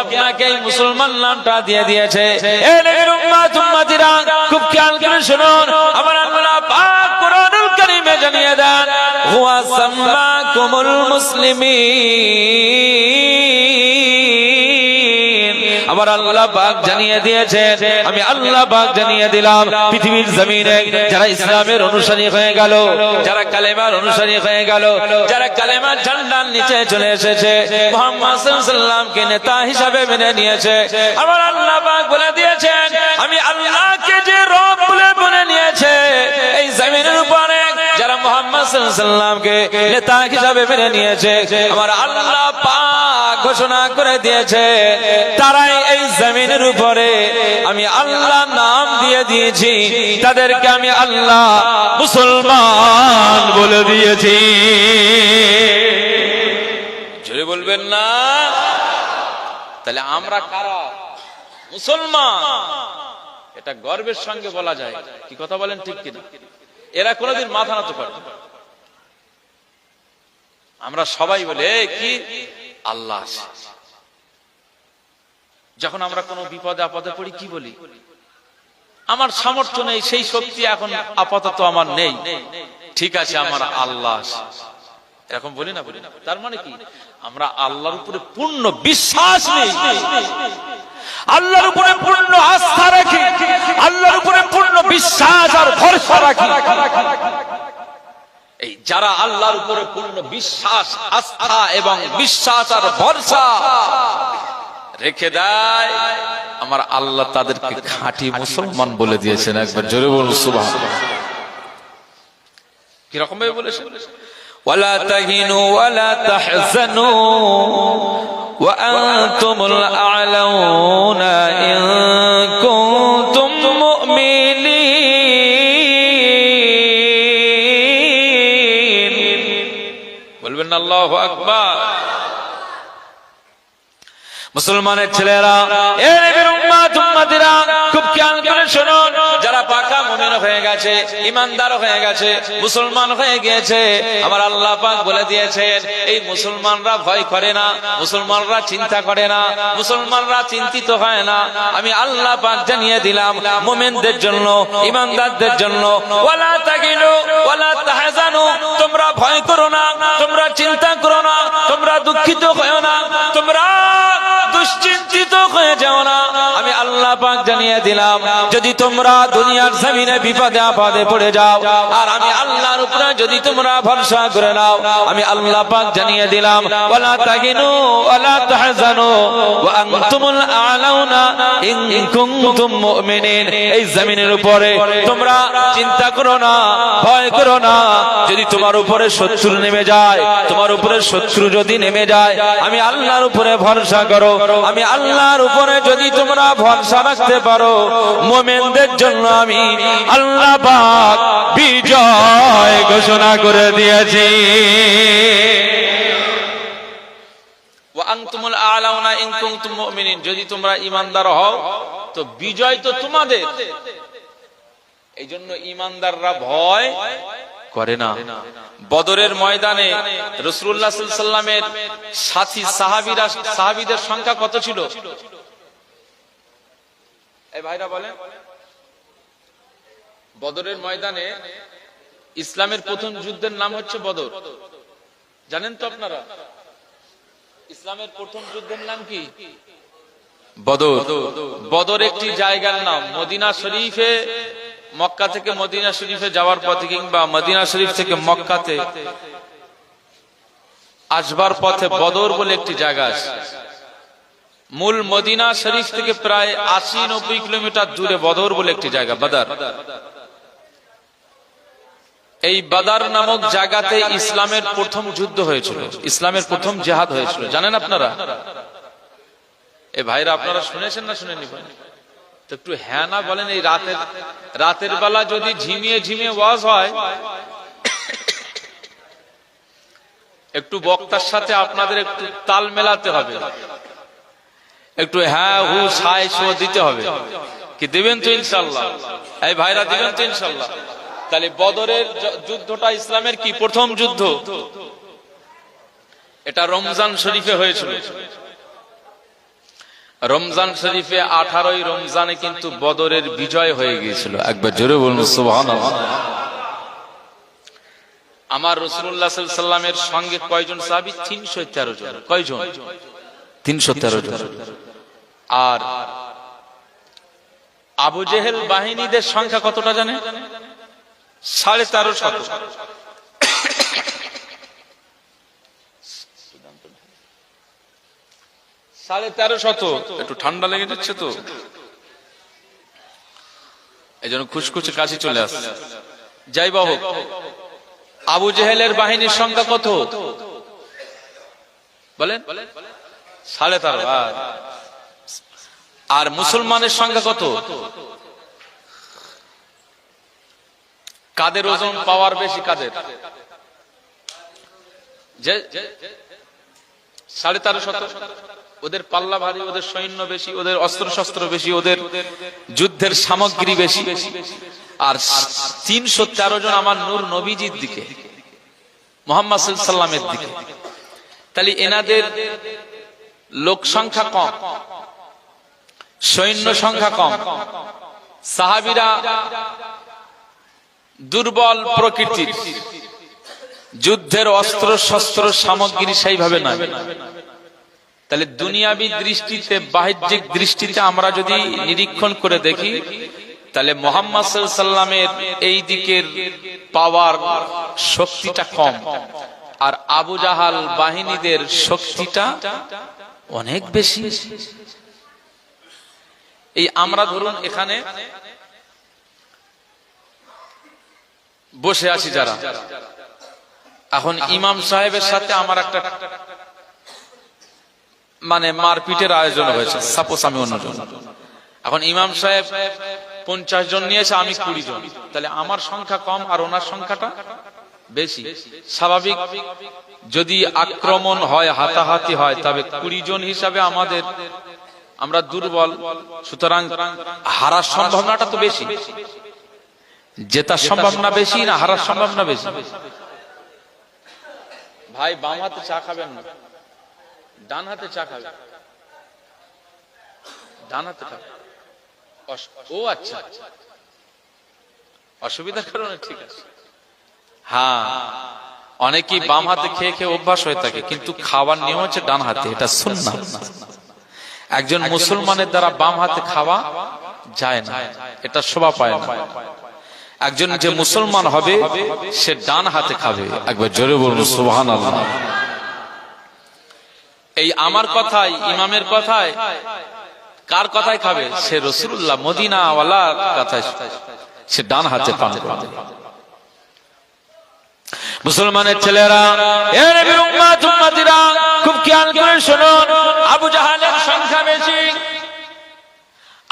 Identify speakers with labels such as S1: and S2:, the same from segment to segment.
S1: আপনাকে মুসলমান নামটা দিয়ে দিয়েছে। খুব খেয়াল করে শুনুন। আমার জানিয়ে দেন হুয়া আমার আল্লাহ পাক জানিয়ে দিয়েছেন, আমি আল্লাহ পাক জানিয়ে দিলাম, পৃথিবীর জমিনে যারা ইসলামের অনুসারী হয়ে গেল, যারা কালেমার অনুসারী হয়ে গেল, যারা কালেমার ঝান্ডার নিচে চলে এসেছে, মোহাম্মদ সাল্লামকে নেতা হিসাবে মেনে নিয়েছে। আমার আল্লাহ পাক বলে দিয়েছেন, আমি আল্লাহকে যে রব বলে বলে নিয়েছে, এই জমিনের উপরে তারাই এই জমিনের উপরে আমি আল্লাহ নাম দিয়ে দিয়েছি। তাদেরকে আমি আল্লাহ মুসলমান বলে দিয়েছি। বলবেন না? তাহলে আমরা কারা? মুসলমান। এটা গর্বের সঙ্গে বলা যায়। কি কথা বলেন ঠিক কিনা? এরা কোনোদিন মাথা নত না। আমরা সবাই বলে কি আল্লাহ। যখন আমরা কোনো বিপদে আপদে পড়ি, কি বলি আমার সামর্থ্য নেই, সেই শক্তি এখন আপাতত আমার নেই ঠিক আছে, আমার আল্লাহ। এরকম বলি না বলি না তার মানে কি আমরা আল্লাহর উপরে পূর্ণ বিশ্বাস নেই আল্লাহর উপরে পূর্ণ আস্থা রাখি, আল্লাহর উপরে পূর্ণ বিশ্বাস আর ভরসা রাখি। এই যারা আল্লাহর উপরে পূর্ণ বিশ্বাস, আস্থা এবং বিশ্বাস আর ভরসা রেখে দেয়, আমার আল্লাহ তাদেরকে খাঁটি মুসলমান বলে দিয়েছেন একবার, জোরে বলুন সুবাহ কীরকম ভাবে বলেছেন? ওয়ালা তাহিনু, ওয়ালা তাহজানু وأنتم الأعلون إن كنتم مؤمنين বলবেন না আল্লাহু আকবার মুসলমানের ছেলেরা এ নবীর উম্মত উম্মতিরা খুব করে শুনুন। যারা পাকা হয়ে গেছে, ইমানদার হয়ে গেছে, মুসলমান হয়ে গিয়েছে, আমার আল্লাহ পাক বলে দিয়েছেন, এই মুসলমানরা ভয় করে না, মুসলমানরা চিন্তা করে না, মুসলমানরা চিন্তিত হয় না। আমি আল্লাহ পাক জানিয়ে দিলাম, মুমিনদের জন্য, ইমানদারদের জন্য তাগিলু তাহজানু, তোমরা ভয় করো না, তোমরা চিন্তা করো না, তোমরা দুঃখিত হয়ো না। জানিয়ে দিলাম। যদি তোমরা দুনিয়ার জমিনে বিপদে আপদে পড়ে যাও, আর আমি আল্লাহর উপরে যদি তোমরা ভরসা করে নাও, আমি আল্লাহ পাক জানিয়ে দিলাম, ওয়ালা তাগিনু ওয়ালা তাহজানু, ওয়া আনতুমুল আলাউনা ইন কুনতুম মুমিনিন। এই জমিনের উপরে তোমরা চিন্তা করো না, ভয় করো না। যদি তোমার উপরে শত্রু নেমে যায়, তোমার উপরে শত্রু যদি নেমে যায়, আমি আল্লাহর উপরে ভরসা করো। আমি আল্লাহর উপরে যদি তোমরা ভরসা রাখতে পারো মোমেনদের জন্য আমি আল্লাহ বিজয় ঘোষণা করে দিয়েছি। যদি তোমরা ঈমানদার হও, তো বিজয় তো তোমাদের। এই জন্য ঈমানদাররা ভয় করে না। বদরের ময়দানে রসুল্লাহ সাথী সাহাবিরা সাহাবিদের সংখ্যা কত ছিল? এই ভাইরা বলেন, বদরের ময়দানে ইসলামের প্রথম যুদ্ধের নাম হচ্ছে বদর। জানেন তো আপনারা, ইসলামের প্রথম যুদ্ধের নাম কি? বদর। বদর একটি জায়গার নাম। মদিনা শরীফে, মক্কা থেকে মদিনা শরীফে যাওয়ার পথে কিংবা মদিনা শরীফ থেকে মক্কাতে আসবার পথে বদর বলে একটি জায়গা আছে। মূল মদিনা শরীফ থেকে প্রায় আশি নব্বই কিলোমিটার দূরে বদর বলে একটি জায়গা, বাদার। এই বাদার নামক জায়গাতে ইসলামের প্রথম যুদ্ধ হয়েছিল, ইসলামের প্রথম জেহাদ হয়েছিল। জানেন আপনারা? এ ভাইরা, আপনারা শুনেছেন না শুনেনি ভাই? তো একটু হ্যাঁ না বলেন এই রাতের রাতের বেলা যদি ঝিমিয়ে ঝিমিয়ে ওয়াজ হয়, একটু বক্তার সাথে আপনাদের একটু তাল মেলাতে হবে। একটু হ্যাঁ হু সাই দিতে হবে। কি দিবেন তো ইনশাল্লাহ এই ভাইরা দিবেন তো ইনশাল্লাহ তাহলে বদরের যুদ্ধটা ইসলামের কি? প্রথম যুদ্ধ। এটা রমজান শরীফে হয়েছিল। রমজান শরীফে আঠারোই রমজানে কিন্তু বদরের বিজয় হয়ে গিয়েছিল। একবার জোরে বলুন আমার রসুল্লাহ সাল্লামের সঙ্গে কয়জন সাহাবি? তিনশো তেরো জন। কয়জন? তিনশো তেরো জন। আর আবু জেহেল বাহিনীদের সংখ্যা কতটা জানে? সাড়ে তেরো শত। সাড়ে তেরো শত। একটু ঠান্ডা লেগে যাচ্ছে তো। এই জন্য খুশখুশে কাছে চলে আসছে। যাই বাবু আবু জেহেলের বাহিনীর সংখ্যা কত? বলেন। সাড়ে তেরো আর- মুসলমানের সংখ্যা কত? কাদের ওজন পাওয়ার বেশি কাদের? যে সাড়ে তেরো শত। ওদের পাল্লা ভারী ওদের সৈন্য বেশি ওদের অস্ত্র শস্ত্র বেশি ওদের যুদ্ধের সামগ্রী বেশি। আর তিনশো তেরো জন আমার নূর নবীজির দিকে। মোহাম্মদ সাল্লামের দিকে। তাহলে এনাদের লোক সংখ্যা কম, সৈন্য সংখ্যা কম। সাহাবিরা দুর্বল প্রকৃতির, যুদ্ধের অস্ত্র শস্ত্র সামগ্রী সেইভাবে নয়। তাহলে দুনিয়াবি দৃষ্টিতে, বাহ্যিক দৃষ্টিতে আমরা যদি নিরীক্ষণ করে দেখি, তাহলে মোহাম্মদ সাল্লামের এই দিকের পাওয়ার শক্তিটা কম। আর আবু জাহাল বাহিনীদের শক্তিটা অনেক বেশি। এই আমরা ধরুন এখানে বসে আছি যারা। এখন ইমাম সাহেবের সাথে আমার একটা মানে মারপিটের আয়োজন হয়েছে। সাপোজ আমি অন্যজন। এখন ইমাম সাহেব পঞ্চাশ জন নিয়েছে, আমি কুড়ি জন। তাহলে আমার সংখ্যা কম আর ওনার সংখ্যাটা বেশি। স্বাভাবিক যদি আক্রমণ হয়, হাতাহাতি হয়, তবে কুড়ি জন হিসাবে আমাদের আমরা দুর্বল। সুতরাং হারার সম্ভাবনাটা তো বেশি। জেতার সম্ভাবনা বেশি না, হারার সম্ভাবনা বেশি? ভাই, বাম হাতে চা খাবেন না। ডান হাতে চা খাবেন। ডান হাতে ও আচ্ছা। অসুবিধার কারণে ঠিক আছে। হ্যাঁ। অনেকেই বাম হাতে খেয়ে খেয়ে অভ্যাস হয়ে থাকে কিন্তু খাওয়ার নিয়ম হচ্ছে ডান হাতে এটা শুননা একজন মুসলমানের দ্বারা বাম হাতে খাওয়া যায় না এটা শোভা পায় না। একজন যে মুসলমান হবে সে ডান হাতে খাবে। একবার জোরে বলুন সুবহান এই আমার কথায় ইমামের কথায় কার কথায় খাবে? সে রসুল্লাহ মদিনা ওয়ালার কথায়। সে ডান হাতে পান করবে। মুসলমানের ছেলেরা খুব খেয়াল করে শুনুন, আবু জাহালের সংখ্যা বেশি।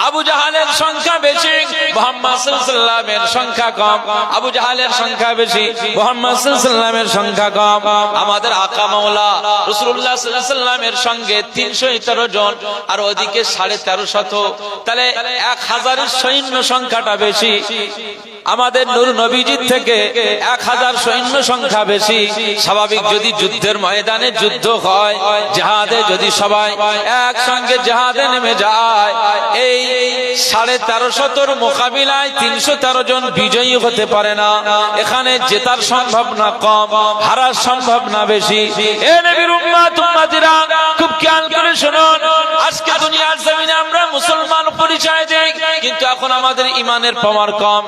S1: আবু জাহালের সংখ্যা বেশি, মোহাম্মদ সাল্লামের সংখ্যা কম। আবু জাহালের সংখ্যা বেশি, মোহাম্মদ সাল্লামের সংখ্যা কম। আমাদের আকা মাওলা রসুল্লাহ সাল্লামের সঙ্গে তিনশো তেরো জন, আর ওদিকে সাড়ে তেরো শত। তাহলে এক হাজারের সৈন্য সংখ্যাটা বেশি। আমাদের নূর নবীজির থেকে এক হাজার সৈন্য সংখ্যা বেশি। স্বাভাবিক যদি যুদ্ধের ময়দানে যুদ্ধ হয়, জাহাদে যদি সবাই একসঙ্গে জাহাদে নেমে যায়, এই সাড়ে তেরো শতর মোকাবিলায় তিনশো তেরো জন বিজয়ী হতে পারে না। এখানে জেতার সম্ভাবনা কম, হারার বেশি। নবীর উম্মাত, উম্মাতিরা, খুব খেয়াল করে শুনুন। আজকে দুনিয়ার জমিনে আমরা মুসলমান পরিচয় দেই, কিন্তু এখন আমাদের ইমানের পাওয়ার কম।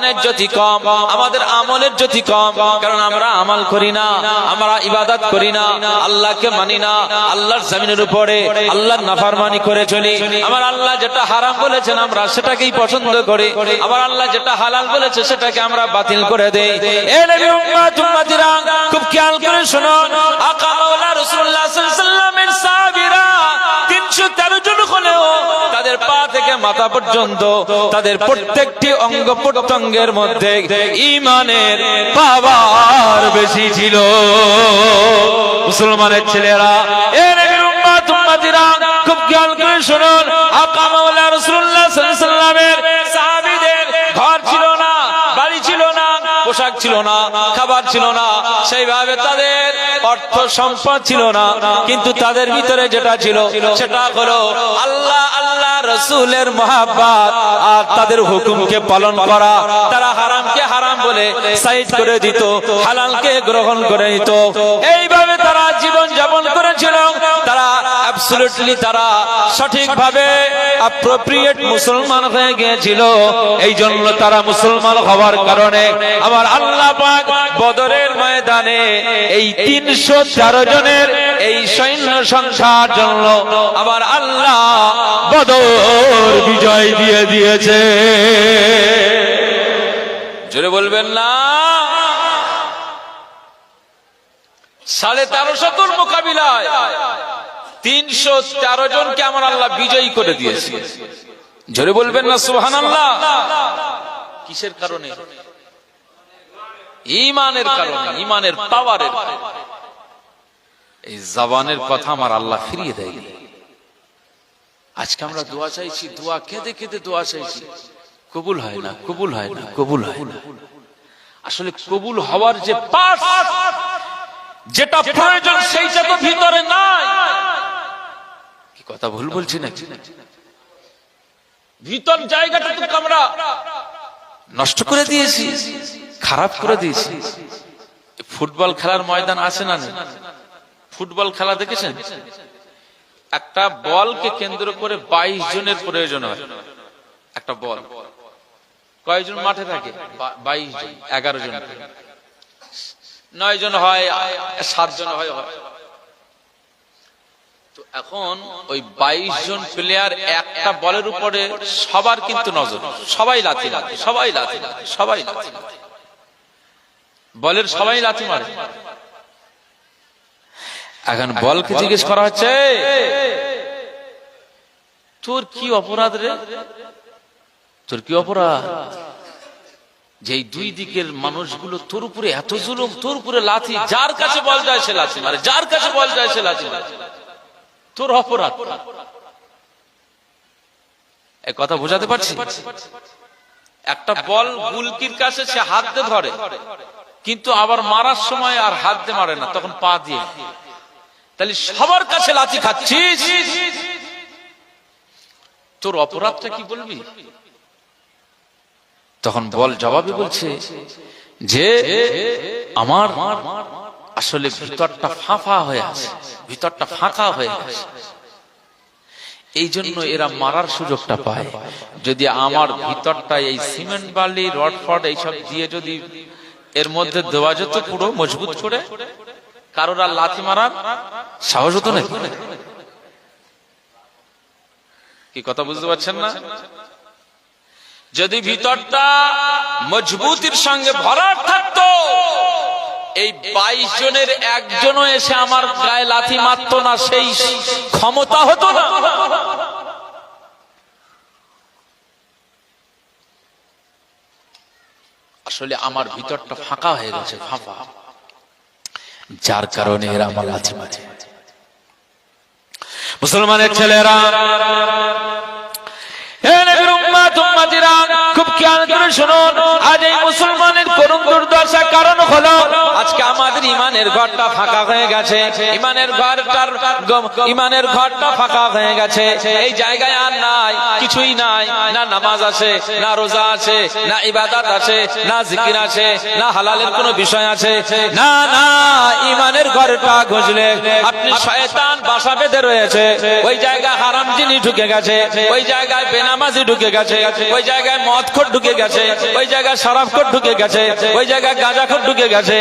S1: ইমানের জ্যোতি কম, আমাদের আমলের জ্যোতি কম, কারণ আমরা আমাল করি না, আমরা ইবাদত করি না, আল্লাহকে মানি না, আল্লাহর জমিনের উপরে, আল্লাহর নাফারমানি করে চলি। আমার আল্লাহ যেটা হারাম বলেছেন, আমরা সেটাকেই পছন্দ করি। আমার আল্লাহ যেটা হালাল বলেছে, সেটাকে আমরা বাতিল করে দেই। খুব খেয়াল করে শোনো। আকা মাওলা রাসূলুল্লাহ সাল্লাল্লাহু আলাইহি ওয়াসাল্লামের সাহাবীরা 313 জন হলেও তাদের পা থেকে মাথা পর্যন্ত, তাদের প্রত্যেকটি অঙ্গ প্রত্যঙ্গের মধ্যে ইমানের পাওয়ার বেশি ছিল। মুসলমানের ছেলেরা এর ছিল না, খাবার ছিল না, সেইভাবে তাদের অর্থ সম্পদ ছিল না। কিন্তু তাদের ভিতরে যেটা ছিল, সেটা হলো আল্লাহ আল্লাহ রসুলের মহাব্বাত আর তাদের হুকুমকে পালন করা। তারা হারামকে হারাম বলে সাইড করে দিত, হালালকে গ্রহণ করে নিত। এইভাবে তারা জীবন যাপন করেছিল। তারা অ্যাবসলিউটলি তারা সঠিকভাবে অ্যাপ্রোপ্রিয়েট মুসলমান হয়ে গিয়েছিল। এই জন্য তারা মুসলমান হওয়ার কারণে আমার আল্লাহ পাক বদরের ময়দানে এই তিনশো তেরো জনের এই সৈন্য সংখ্যার জন্য আবার আল্লাহ বদর বিজয় দিয়ে দিয়েছে। জোরে বলবেন না? সাড়ে তেরো শতর মোকাবিলায় তিনশো তেরো জনকে আমার আল্লাহ বিজয়ী করে দিয়েছে। জোরে বলবেন না সুহান আল্লাহ কিসের কারণে? ইমানের কারণে, ইমানের পাওয়ারের এই জবানের কথা আমার আল্লাহ ফিরিয়ে দেয় আজকে আমরা দোয়া চাইছি, দোয়া কেঁদে কেঁদে দোয়া চাইছি। কবুল হয় না, কবুল হয় না, কবুল হয় না। আসলে কবুল হওয়ার যে পাস যেটা প্রয়োজন সেইটা তো ভিতরে নাই। কি কথা ভুল বলছি না ভিতর জায়গাটা তো আমরা নষ্ট করে দিয়েছি। খারাপ করে দিয়েছি। ফুটবল খেলার ময়দান আছে না? ফুটবল খেলা দেখেছেন? একটা বলকে কেন্দ্র করে বাইশ জনের প্রয়োজন হয়। একটা বল। কয়জন মাঠে থাকে? বাইশ জন, এগারো জন। নয় জন হয়, সাত জন হয়। হয়। তো এখন ওই বাইশ জন প্লেয়ার একটা বলের উপরে সবার কিন্তু নজর। সবাই লাথি লাথি সবাই লাথি লাথি সবাই লাথি লাথি। বলের সবাই লাথি মারে। এখন বলকে জিজ্ঞেস করা হচ্ছে তোর কি অপরাধ রে? তোর কি অপরাধ? যে দুই দিকের মানুষগুলো তোর উপরে এত জুলুম তোর উপরে লাথি যার কাছে বল যায় সে লাথি মারে যার কাছে বল যায় সে লাথি মারে। তোর অপরাধ। এ কথা বোঝাতে পারছি? একটা বল গুলকির কাছে সে হাত ধরে। কিন্তু আবার মারার সময় আর হাত দিয়ে মারে না, তখন পা দিয়ে। তাহলে সবার কাছে লাথি খাচ্ছিস? তোর অপরাধটা কি বলবি? তখন বল জবাবে বলছে, যে আমার আসলে ভিতরটা ফাঁফা হয়ে আছে, ভিতরটা ফাঁকা হয়ে আছে। এই জন্য এরা মারার সুযোগটা পায়। যদি আমার ভিতরটা এই সিমেন্ট বালি রড এইসব দিয়ে যদি এর মধ্যে দেওয়া যেত পুরো মজবুত করে, কারোর আর লাথি মারার সাহস হতো না? কি কথা বুঝতে পারছেন না? যদি ভিতরটা মজবুতির সঙ্গে ভরাট থাকতো, এই বাইশ জনের একজনও এসে আমার গায়ে লাথি মারতো না, সেই ক্ষমতা হতো না। আসলে আমার ভিতরটা ফাঁকা হয়ে গেছে, ফাঁপা। যার কারণে এরা আমার আছে মাঝে। মুসলমানের ছেলেরা খুব খেয়াল করে শুনুন, আজ এই মুসলমানের করুণ কারণ হলো, আজকে আমাদের ইমানের ঘরটা ফাঁকা হয়ে গেছে। ইমানের ঘরটার ইমানের ঘরটা ফাঁকা হয়ে গেছে। এই জায়গায় আর নাই, কিছুই নাই। না নামাজ আছে, না রোজা আছে, না আছে, না জিকির আছে, না হালালের কোনো বিষয় আছে। না না, ইমানের ঘরটা ঘুষলে আপনি শয়তান বাসা বেঁধে রয়েছে। ওই জায়গায় হারাম জিনিস ঢুকে গেছে, ওই জায়গায় বেনামাজি ঢুকে গেছে। ওই জায়গায় মদ খোর ঢুকে গেছে, ওই জায়গায় সারাফ খোর ঢুকে গেছে, ওই জায়গায় গাঁজা খোর ঢুকে গেছে।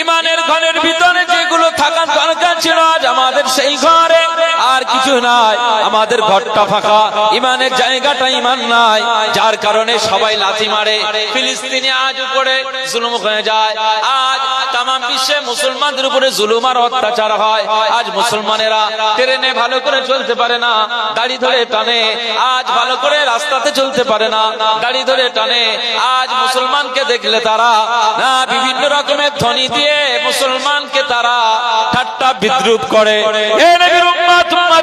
S1: ইমানের ঘরের ভিতরে যেগুলো থাকার দরকার ছিল, আজ আমাদের সেই ঘরে। কিছু নাই। আমাদের ঘরটা ফাঁকা। ইমানের জায়গাটা ইমান নাই। যার কারণে সবাই লাথি মারে। ফিলিস্তিনি আজ উপরে জুলুম হয়ে যায়। আজ মুসলমানদের উপরে জুলুম আর অত্যাচার হয়। আজ মুসলমানেরা ট্রেনে ভালো করে চলতে পারে না। দাড়ি ধরে টানে। আজ ভালো করে রাস্তাতে চলতে পারে না। ধরে টানে। আজ মুসলমানকে দেখলে তারা, না, বিভিন্ন রকমের ধ্বনি দিয়ে মুসলমানকে তারা ঠাট্টা বিদ্রুপ করে।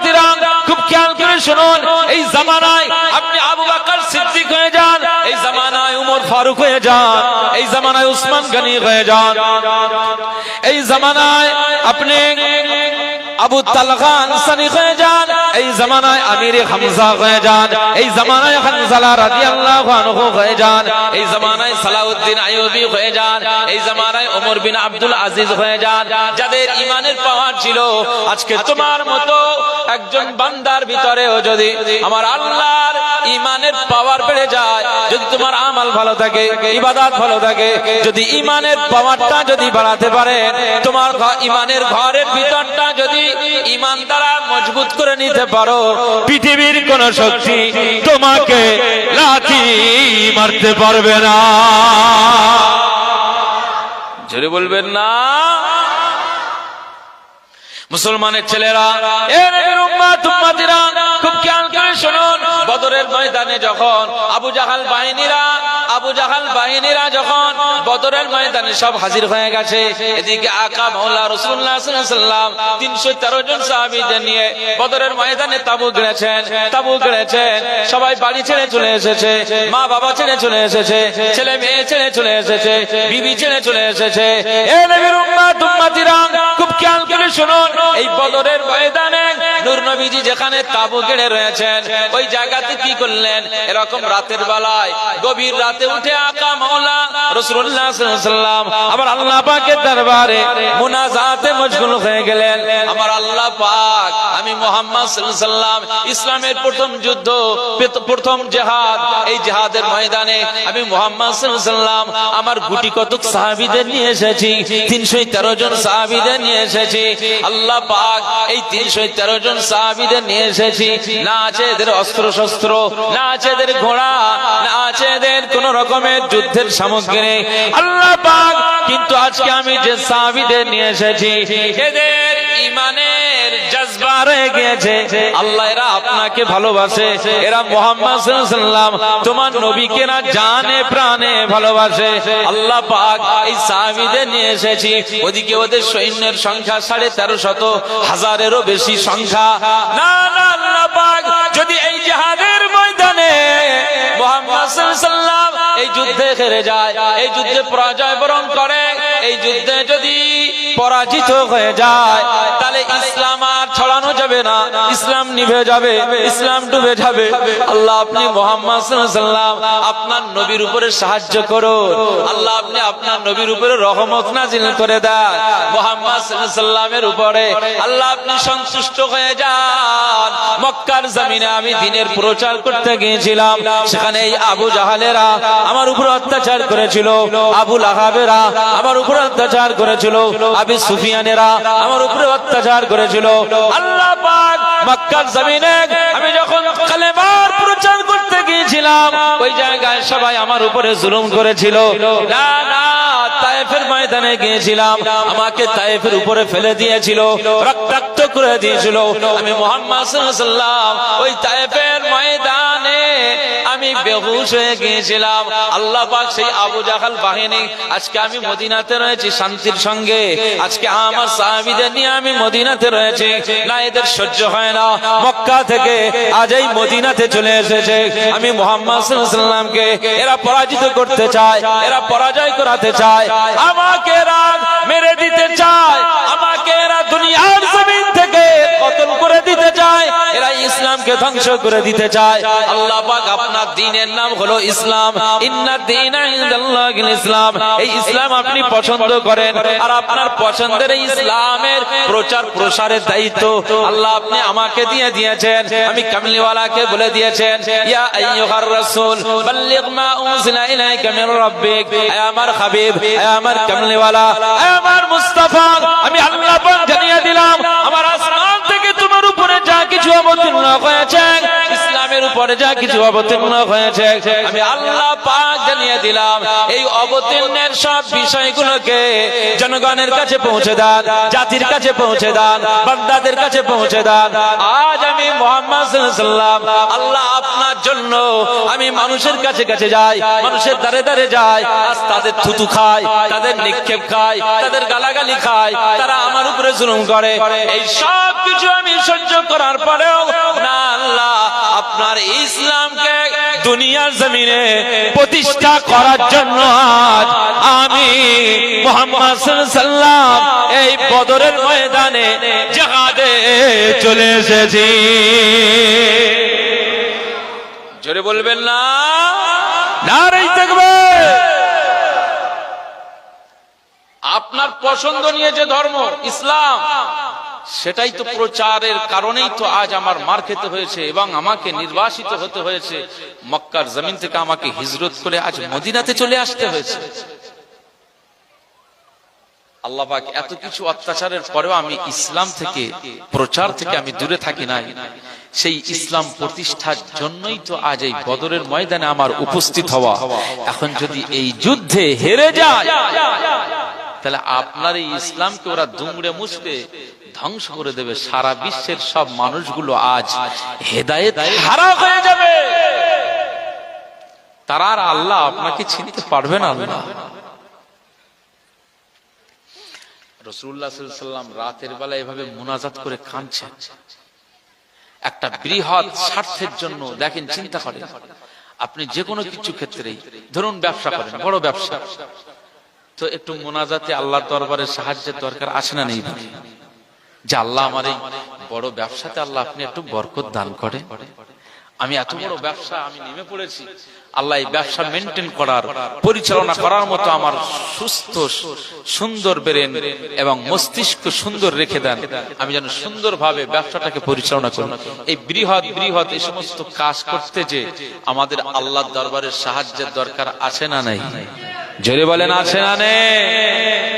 S1: উম্মতিরা, খুব খেয়াল করে শুনুন এই জামানায় আপনি আবু বাকর সিদ্দিক হয়ে যান এই জামানায় উমর ফারুক হয়ে যান এই জামানায় উসমান গনি হয়ে যান। এই জামানায় আপনি আবু তালহা আনসারী হয়ে এই জামানায় আমির হামজা হয়ে যান। এই জামানায় হানজালা রাদিয়াল্লাহু আনহু হয়ে যান। এই জামানায় সালাউদ্দিন আইয়ুবী হয়ে যান। এই জামানায় ওমর বিন আব্দুল আজিজ হয়ে যান। যাদের ইমানের পাওয়ার ছিল, আজকে তোমার মতো একজন বান্দার ভিতরেও যদি আমার আল্লাহর ইমানের পাওয়ার বেড়ে যায়, যদি তোমার আমাল ভালো থাকে, ইবাদত ভালো থাকে, যদি ইমানের পাওয়ারটা যদি বাড়াতে পারে তোমার ইমানের ঘরের ভিতরটা যদি ইমান দ্বারা মজবুত করে নিতে পারো। পৃথিবীর কোন শক্তি তোমাকে লাথি মারতে পারবে না। জোরে বলবেন না। মুসলমানের ছেলেরা খুব খেয়াল করে শুনুন। বদরের ময়দানে যখন আবু জাহাল বাহিনীরা, আবু জাহাল বাহিনীরা যখন বদরের ময়দানে সব হাজির হয়ে গেছে, এদিকে আকা মৌলা রসুল্লাহ সাল্লাম তিনশো তেরো জন নিয়ে বদরের ময়দানে তাবু গেড়েছেন তাবু গেড়েছেন। সবাই বাড়ি ছেড়ে চলে এসেছে, মা বাবা ছেড়ে চলে এসেছে, ছেলে মেয়ে ছেড়ে চলে এসেছে, বিবি ছেড়ে চলে এসেছে। খুব খেয়াল করে শুনুন, এই বদরের ময়দানে নূর নবীজি যেখানে তাবু রয়েছেন, ওই জায়গাতে কি করলেন? এরকম রাতের বেলায়, গভীর রাতে উঠে আকা মাওলা রাসূলুল্লাহ সাল্লাল্লাহু আল্লাহ পাকের দরবারে মুনাজাতে মশগুল হয়ে গেলেন। আমার আল্লাহ পাক, আমি মুহাম্মদ সাল্লাল্লাহু ইসলামের প্রথম যুদ্ধ, প্রথম জিহাদ, এই জিহাদের ময়দানে আমি মুহাম্মদ সাল্লাল্লাহু আমার গুটি কতক সাহাবীদের নিয়ে এসেছি 313 জন সাহাবীদের নিয়ে এসেছি। আল্লাহ পাক এই 313 জন সাহাবিদের নিয়ে এসেছি। না আছে এদের অস্ত্র শস্ত্র না আছে এদের ঘোড়া, না আছে এদের কোন রকমের যুদ্ধের সামগ্রী আল্লাহ পাক, কিন্তু আজকে আমি যে সাহাবিদের নিয়ে এসেছি, এদের ইমানের সৈন্যের সংখ্যা সাড়ে তেরো শত, হাজারেরও বেশি সংখ্যা। যদি এই জাহাদের ময়দানে মোহাম্মদ এই যুদ্ধে হেরে যায়, এই যুদ্ধে পরাজয় বরণ করে, এই যুদ্ধে যদি পরাজিত হয়ে যায়। তাহলে ইসলাম আর ছড়ানো যাবে না। ইসলাম নিভে যাবে ইসলাম ডুবে যাবে। আল্লাহ আপনি মোহাম্মদ সাল্লাম আপনার নবীর উপরে সাহায্য করুন। আল্লাহ আপনি আপনার নবীর উপরে রহমত নাজিল করে দেন। মোহাম্মদ সাল্লামের উপরে। আল্লাহ আপনি সন্তুষ্ট হয়ে যান। মক্কার জমিনে আমি দিনের প্রচার করতে গিয়েছিলাম। সেখানে এই আবু জাহালেরা আমার উপর অত্যাচার করেছিল। আবু লাহাবেরা আমার উপর অত্যাচার করেছিল। আবি সুফিয়ানেরা আমার উপরে অত্যাচার করেছিল। আল্লাহ পাক মক্কার জমিনে আমি যখন কালেমার প্রচার করতে গিয়েছিলাম, ওই জায়গায় সবাই আমার উপরে জুলুম করেছিল। না না তায়েফের ময়দানে গিয়েছিলাম। আমাকে তায়েফের উপরে ফেলে দিয়েছিল, রক্তাক্ত করে দিয়েছিল। আমি মোহাম্মদ সাল্লাম ওই তায়েফের ময়দানে আমি বেহুশ হয়ে গিয়েছিলাম। আল্লাহ পাক সেই আবু জাহাল বাহিনী, আজকে আমি মদিনাতে রয়েছি শান্তির সঙ্গে। আজকে আমার সাহাবিদের নিয়ে আমি মদিনাতে রয়েছি। না, এদের সহ্য হয় না। মক্কা থেকে আজ এই মদিনাতে চলে এসেছে। আমি মোহাম্মদ সাল্লামকে এরা পরাজিত করতে চায়, এরা পরাজয় করাতে চায়। আমাকে এরা মেরে দিতে চায়। আমাকে এরা দুনিয়ার জমিন থেকে কতল করে দিতে চায়। এরা ইসলামকে ধ্বংস করে দিতে চায়। আল্লাহ পাক আপনার দিনের নাম হলো ইসলাম। ইসলাম। এই ইসলাম আপনি পছন্দ করেন। আর আপনার পছন্দের ইসলামের প্রচার প্রসারের দায়িত্ব আল্লাহ আপনি আমাকে দিয়ে দিয়েছেন। আমি কামলিওয়ালাকে বলে দিয়েছেন আমার আসমান থেকে তোমার উপরে যা কিছু অবতীর্ণ হয়েছে উপরে যা কিছু অবতীর্ণ হয়েছে, আমি আল্লাহ পাক জানিয়ে দিলাম, এই অবতীর্ণের সব বিষয়গুলোকে জনগণের কাছে পৌঁছে দেন, জাতির কাছে পৌঁছে দেন বান্দাদের কাছে পৌঁছে দেন। আজ আমি মোহাম্মদ আল্লাহ আপনার জন্য আমি মানুষের কাছে কাছে যাই, মানুষের দারে দারে যাই, আজ তাদের থুতু খায় তাদের নিক্ষেপ খায় তাদের গালাগালি খায় তারা আমার উপরে জুলুম করে। এই সব কিছু আমি সহ্য করার পরেও না, আল্লাহ আপনার ইসলামকে দুনিয়ার জমিনে প্রতিষ্ঠা করার জন্য আজ আমি মোহাম্মদ সাল্লাম এই বদরের ময়দানে জাহাদের চলে এসেছি। জোরে বলবেন না? আপনার পছন্দ নিয়ে যে ধর্ম ইসলাম সেটাই তো প্রচারের কারণেই তো আজ আমার মার খেতে হয়েছে এবং আমাকে নির্বাসিত হতে হয়েছে। মক্কার জমিন থেকে আমাকে হিজরত করে আজ মদিনাতে চলে আসতে হয়েছে। আল্লাপাক এত কিছু অত্যাচারের পরেও আমি ইসলাম থেকে, প্রচার থেকে আমি দূরে থাকি নাই। সেই ইসলাম প্রতিষ্ঠার জন্যই তো আজ এই বদরের ময়দানে আমার উপস্থিত হওয়া। এখন যদি এই যুদ্ধে হেরে যায়, তাহলে আপনার এই ইসলামকে ওরা দুমড়ে মুছবে ধ্বংস করে দেবে। সারা বিশ্বের সব মানুষগুলো আজ হেদায়েত হারা হয়ে যাবে। তারা আর আল্লাহ আপনাকে চিনতে পারবে না আল্লাহ। রসুল্লাহ সাল্লাম রাতের বেলা এভাবে মুনাজাত করে কাঁদছেন। একটা বৃহৎ স্বার্থের জন্য দেখেন চিন্তা করেন। আপনি যে কোনো কিছু ক্ষেত্রেই ধরুন ব্যবসা করেন বড় ব্যবসা। তো একটু মোনাজাতে আল্লাহর দরবারে সাহায্যের দরকার আসে না নেই? যে আল্লাহ আমার এই বড় ব্যবসাতে আল্লাহ আপনি একটু বরকত দান করে আমি এত বড় ব্যবসা আমি নেমে পড়েছি। আল্লাহ এই ব্যবসা মেনটেন করার, পরিচালনা করার মতো আমার সুস্থ, সুন্দর বেরেন এবং মস্তিষ্ক সুন্দর রেখে দেন। আমি যেন সুন্দরভাবে ব্যবসাটাকে পরিচালনা করি। এই বৃহৎ বৃহৎ এই সমস্ত কাজ করতে যে আমাদের আল্লাহ দরবারের সাহায্যের দরকার আছে না নাই? জোরে বলেন, আছে না নেই?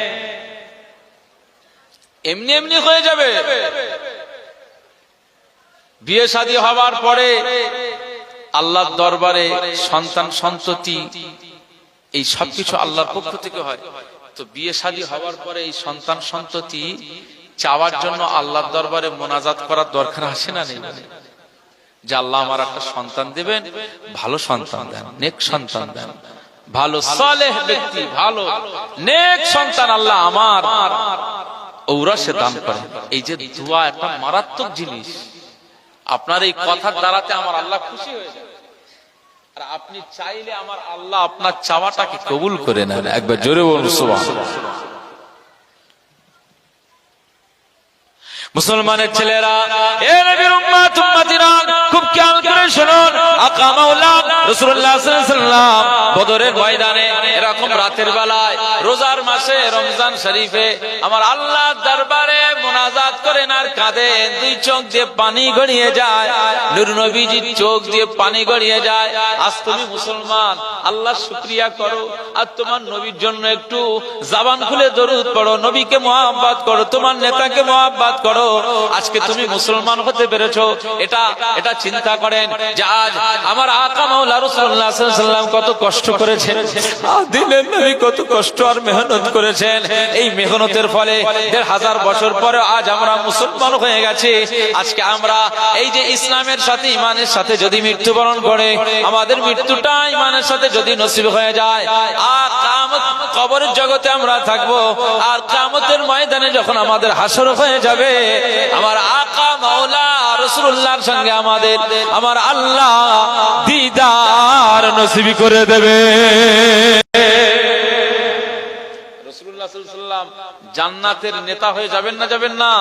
S1: এমনি এমনি হয়ে যাবে। বিয়ে শাদী হওয়ার পরে আল্লাহর দরবারে সন্তান সন্ততি, এই সবকিছু আল্লাহর পক্ষ থেকে হয়। তো বিয়ে শাদী হওয়ার পরে এই সন্তান সন্ততি চাওয়ার জন্য আল্লাহর দরবারে মোনাজাত করার দরকার আছে না নেই? যে আল্লাহ আমার একটা সন্তান দেবেন, ভালো সন্তান দেন, নেক সন্তান দেন, ভালো সালেহ ব্যক্তি, ভালো, নেক সন্তান আল্লাহ আমার। ওরা সে দান করে। এই যে দোয়া একটা মারাত্মক জিনিস। আপনার এই কথার দ্বারাতে আমার আল্লাহ খুশি হয়ে যায় আর আপনি চাইলে আমার আল্লাহ আপনার চাওয়াটাকে কবুল করে নেন। একবার জোরে বলুন মুসলমানের ছেলেরা, এ নবীর উম্মত, উম্মতিরা, খুব খেয়াল করে শুনুন। আকা মাওলা রাসূলুল্লাহ সাল্লাল্লাহু আলাইহি সাল্লাম বদরের ময়দানে, এরকম রাতের বেলায়, রোজার মাসে, রমজান শরীফে আমার আল্লাহর দরবারে মুনাজাত করেন আর কাঁদেন দুই চোখ দিয়ে পানি গড়িয়ে যায়, নূর নবীজির চোখ দিয়ে পানি গড়িয়ে যায়, আজ তুমি মুসলমান, আল্লাহ শুকরিয়া করো, আর তোমার নবীর জন্য একটু জাবান খুলে দরুদ পড়ো, নবীকে মোহাব্বত করো, তোমার নেতাকে মোহাব্বত করো। আজকে তুমি মুসলমান হতে পেরেছ। এটা এটা চিন্তা করেন যে আজ আমার আকা মাওলা রাসূলুল্লাহ সাল্লাল্লাহু কত কষ্ট করেছেন। দিলেন নবী কত কষ্ট আর মেহনত করেছেন। এই মেহনতের ফলে দেড় হাজার বছর পরে আজ আমরা মুসলমান হয়ে গেছি। আজকে আমরা এই যে ইসলামের সাথে, ইমানের সাথে যদি মৃত্যুবরণ করে, আমাদের মৃত্যুটা ইমানের সাথে যদি নসিব হয়ে যায়, আর কবরের জগতে আমরা থাকব, আর কামতের ময়দানে যখন আমাদের হাসর হয়ে যাবে আমার আকা মাওলা রসুল্লাহর সঙ্গে আমাদের, আমার আল্লাহ দিদার নসিবি করে দেবে। জান্নাতের নেতা হয়ে যাবেন না যাবেন না?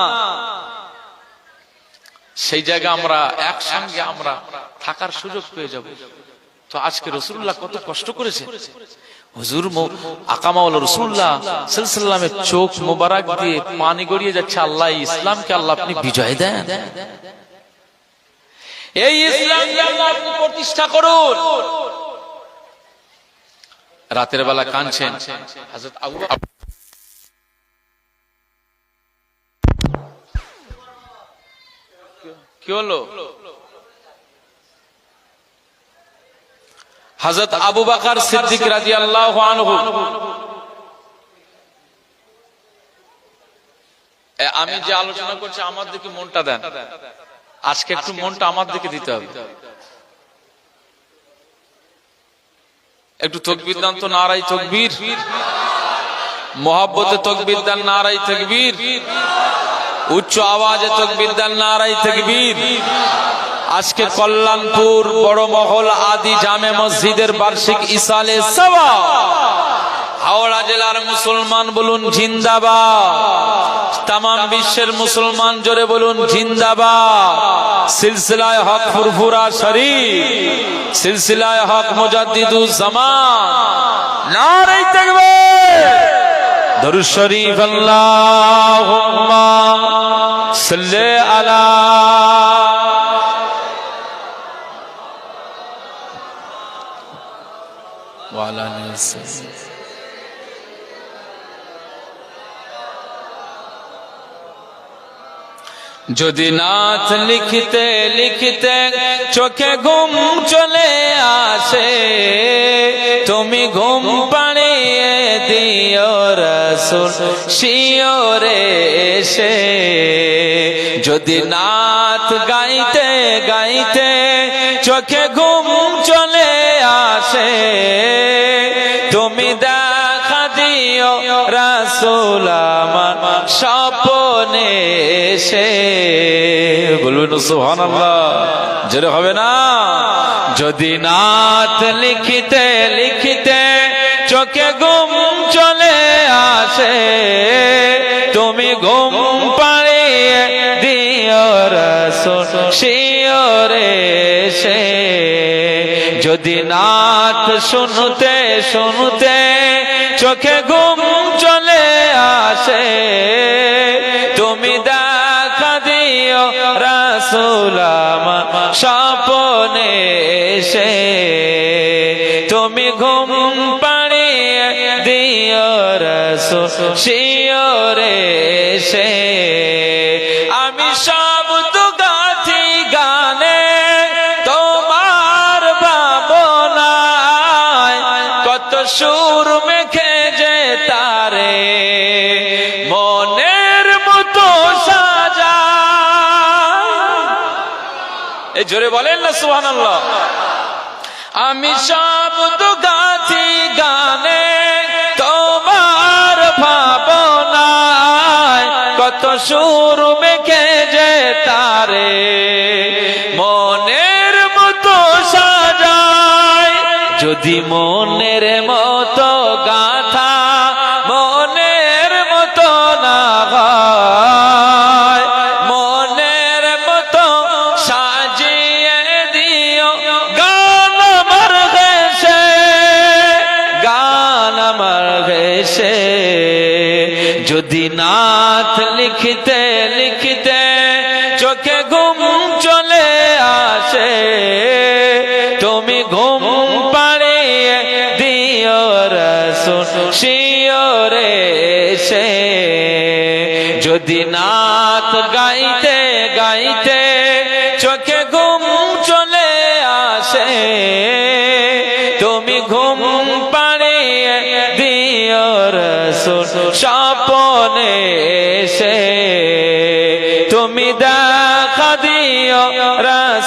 S1: সেই জায়গা আমরা একসঙ্গে আমরা থাকার সুযোগ পেয়ে যাব। তো আজকে রসুল্লাহ কত কষ্ট করেছে। হুজুর আকামাউল রসুল্লাহ সাল্লামের চোখ মোবারক দিয়ে পানি গড়িয়ে যাচ্ছে, আল্লাহ ইসলামকে আল্লাহ আপনি বিজয় দেন। এই প্রতিষ্ঠা করুন। রাতের বেলা আবু কি হলো? হজরত আবু বাকার সিদ্দিক রাজি আল্লাহ আমি যে আলোচনা করছি আমার দিকে মনটা দেন। আজকে একটু মনটা আমার দিকে দিতে হবে। একটু তকবির দান তো নারাই তকবীর। মহাব্বতে তকবির দান নারাই তকবীর। উচ্চ আওয়াজে তকবির দান নারাই তকবীর। আজকে কল্যাণপুর বড় মহল আদি জামে মসজিদের বার্ষিক ইসালে সবা হাওড়া জেলার মুসলমান বলুন জিন্দাবাদ। তাম বিশ্বের মুসলমান জোরে বলুন জিন্দাবাদ। সিলসিলায় হক ফুরফুরা শরীফ। সিলসিলায় হক মুজাদ্দিদুজ জামান। শরীফ আল্লাহুম্মা সাল্লি আলা যদি নাথ লিখতে লিখতে চোখে ঘুম চলে আসে, তুমি ঘুম পাড়িয়ে দিও রসুল শিওরে এসে। যদি নাথ গাইতে গাইতে চোখে ঘুম দিও স্বপনে এসে। বলুন সুবহানাল্লাহ, জোরে হবে না? যদি নাথ লিখিতে লিখিতে চোখে ঘুম চলে আসে, তুমি ঘুম পাড়িয়ে দিও রসুল, শিওরে এসে। যদি নাথ শুনতে শুনতে চোখে ঘুম চলে আসে, তুমি দেখা দিও রাসুল আমার স্বপনে এসে, তুমি ঘুম পাড়িয়ে দিও রসুল শিওরে এসে। জোরে বলেন না সুহান আমি সব তো গাথি গানে, তোমার ভাবনায় কত সুর মেখে যে তারে। মনের মতো সাজায়, যদি মনের মতো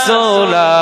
S1: রসুল আমার